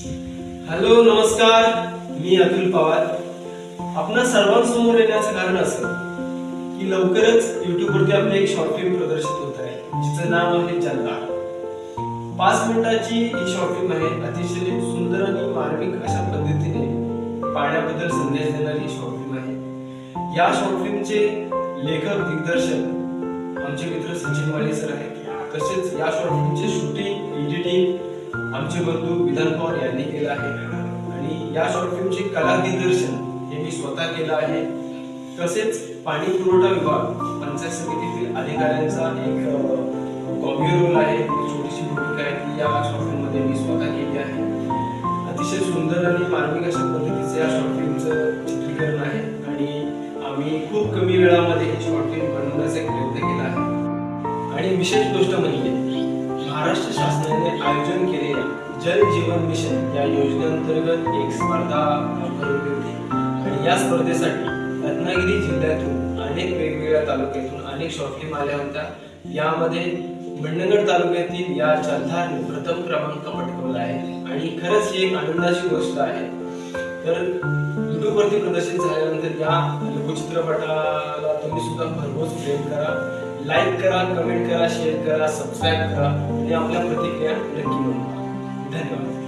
Hello नमस्कार. मी अतुल पवार. आपणा सर्वांसमोर येण्याचं कारण असं की लवकरच YouTube वरती आपले एक शॉर्ट फिल्म प्रदर्शित होत आहे. जिचं नाव आहे जल्लार पाच मिनिटाची ही शॉर्ट फिल्म आहे. अतिशय सुंदर आणि मार्मिक अशा पद्धतीने पाण्याबद्दल संदेश देणारी शॉर्ट फिल्म आहे. या शॉर्ट फिल्मचे लेखक दिग्दर्शक आमचे मित्र सचिन वाले सर आहेत. तसेच या शॉर्ट फिल्मचे शूटिंग माझे बंधू विधान पवार यांनी केलं आहे. आणि या शॉर्ट फिल्मचे कला दिग्दर्शन हे मी स्वतः केलं आहे. तसेच पाणी पुरवठा विभाग पंचायत समितीतील अधिकाऱ्यांचा एक कॉम्यू रोल आहे. छोटीशी भूमिका आहे ती या शॉर्ट फिल्ममध्ये मी स्वतः केली आहे. अतिशय सुंदर आणि मार्मिक अशा पद्धतीचे या शॉर्ट फिल्मचं चित्रीकरण आहे. आणि आम्ही खूप कमी वेळामध्ये हे शॉर्ट फिल्म बनवण्याचा प्रयत्न केला आहे. आणि विशेष गोष्ट म्हणजे महाराष्ट्र शासनाने आयोजन जल जीवन मिशन या योजनेअंतर्गत एक स्पर्धा भरवली होती. आणि या स्पर्धेसाठी रत्नागिरी जिल्ह्यातून अनेक वेगवेगळ्या तालुक्यातून अनेक शॉपिंग आल्या होत्या. यामध्ये मंडणगड तालुक्यातील या जलधारने प्रथम क्रमांक पटकवला आहे. आणि खरंच ही एक आनंदाची गोष्ट आहे. तर युट्यूबवरती प्रदर्शित झाल्यानंतर या लघुचित्रपटाला तुम्ही सुद्धा भरघोस प्रेम करा. लाईक करा कमेंट करा शेअर करा सबस्क्राईब करा. आणि आपल्या प्रतिक्रिया नक्की नोंदवा. धन्यवाद